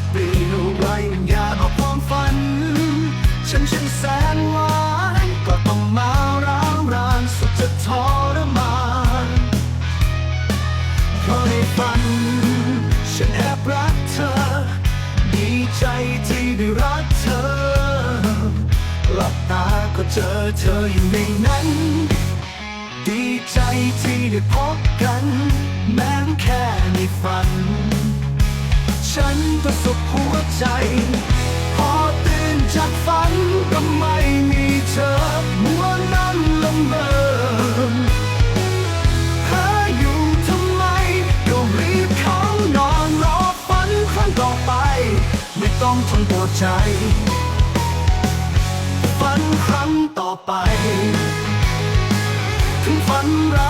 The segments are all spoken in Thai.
อปีนอาไว้อย่าเอาความฝัน ฉันฉันแสนหวานก็ต้องมาร้าวรานสุดจะทรมานเพราะในฝัน ฉันแอบรักเธอ ดีใจที่ได้รักเธอ หลับตาก็เจอเธออยู่ในนั้น ดีใจที่ได้พบกัน แม้แค่ในฝัน ฉันก็สุขหัวใจ พอตื่นจากฝันก็ไม่มีเธอมัวนั่งละเมอหาอยู่ทำไมก็รีบเข้านอนรอฝันครั้งต่อไป ไม่ต้องทนปวดใจ ฝันครั้งต่อไป ถึงฝันร้า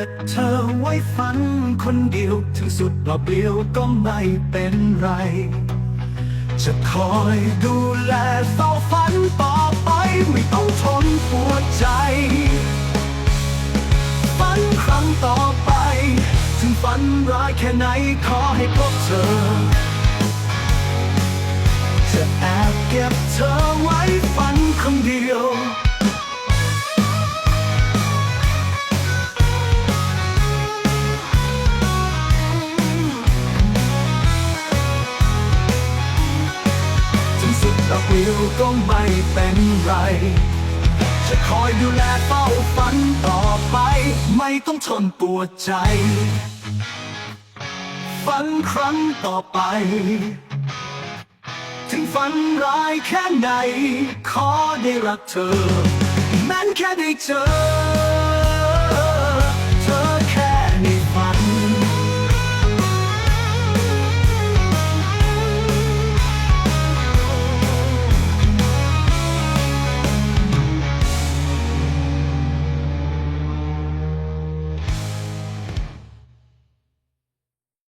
ก็บเธอไว้ฝันคนเดียว ถึงสุดเปล่าเปลี่ยวก็ไม่เป็นไร จะคอยดูแลเฝ้าฝันต่อไป ไม่ต้องทนปวดใจ ฝันครั้งต่อไป ถึงฝันร้ายแค่ไหนขอให้พบเธอ ก็ไม่เป็นไร จะคอยดูแลเฝ้าฝันต่อไป ไม่ต้องทนปวดใจ ฝันครั้งต่อไป ถึงฝันร้ายแค่ไหน ขอได้รักเธอ แม้นแค่ได้เจอ